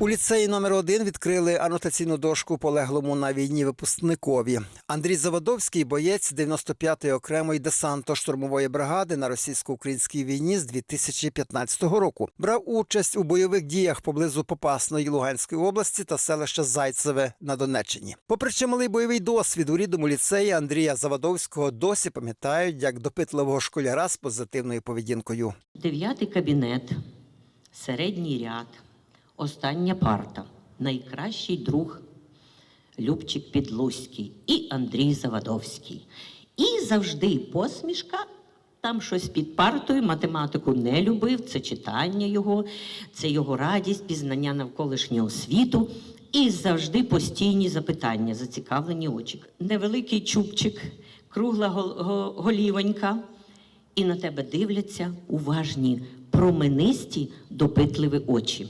У ліцеї номер 1 відкрили анотаційну дошку полеглому на війні випускникові. Андрій Заводовський, боєць 95-ї окремої десантно-штурмової бригади на російсько-українській війні з 2015 року. Брав участь у бойових діях поблизу Попасної Луганської області та селища Зайцеве на Донеччині. Попри чималий бойовий досвід у рідному ліцеї Андрія Заводовського досі пам'ятають як допитливого школяра з позитивною поведінкою. Дев'ятий кабінет, середній ряд, остання парта, найкращий друг Любчик Підлузький і Андрій Завадовський. І завжди посмішка. Там щось під партою, математику не любив, це читання його, це його радість, пізнання навколишнього світу. І завжди постійні запитання, зацікавлені очі. Невеликий чубчик, кругла гол- го- голівонька, і на тебе дивляться уважні, променисті, допитливі очі.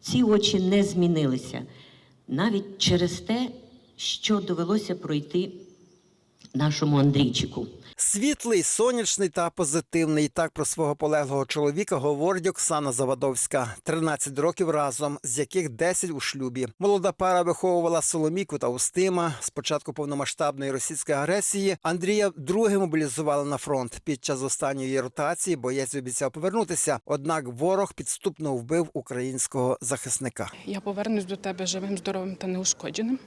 Ці очі не змінилися. Навіть через те, що довелося пройти нашому Андрійчику. Світлий, сонячний та позитивний. Так про свого полеглого чоловіка говорить Оксана Завадовська. 13 років разом, з яких 10 у шлюбі. Молода пара виховувала Соломіку та Устима. З початку повномасштабної російської агресії Андрія вдруге мобілізували на фронт. Під час останньої ротації боєць обіцяв повернутися. Однак ворог підступно вбив українського захисника. Я повернусь до тебе живим, здоровим та неушкодженим.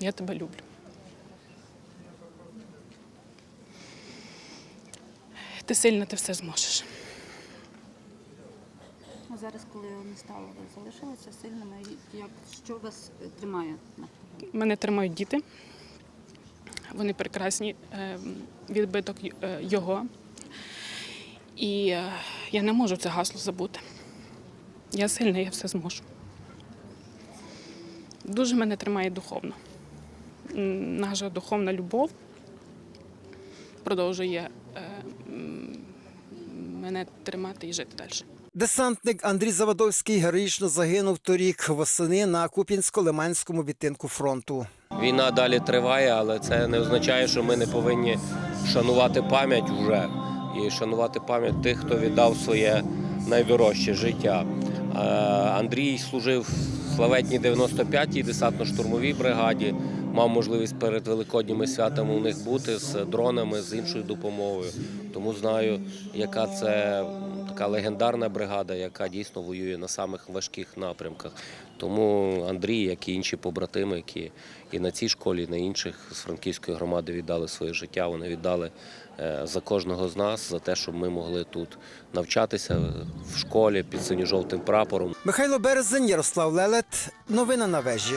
Я тебе люблю. Ти сильна, ти все зможеш. А зараз, коли не стало, ви залишилися сильними. Як що вас тримає? Мене тримають діти. Вони прекрасні. е, Відбиток е, його. І е, я не можу це гасло забути. Я сильна, я все зможу. Дуже мене тримає духовно. Наша духовна любов продовжує е, мене тримати і жити далі. Десантник Андрій Завадовський героїчно загинув торік восени на Куп'янсько-Лиманському відтинку фронту. Війна далі триває, але це не означає, що ми не повинні шанувати пам'ять вже і шанувати пам'ять тих, хто віддав своє найдорожче життя. Е, Андрій служив в славетній 95-й десантно-штурмовій бригаді. Мав можливість перед великодніми святами у них бути з дронами, з іншою допомогою. Тому знаю, яка це така легендарна бригада, яка дійсно воює на самих важких напрямках. Тому Андрій, як і інші побратими, які і на цій школі, і на інших з франківської громади віддали своє життя. Вони віддали е, за кожного з нас, за те, щоб ми могли тут навчатися в школі під синьо-жовтим прапором. Михайло Березень, Ярослав Лелет. Новини на вежі.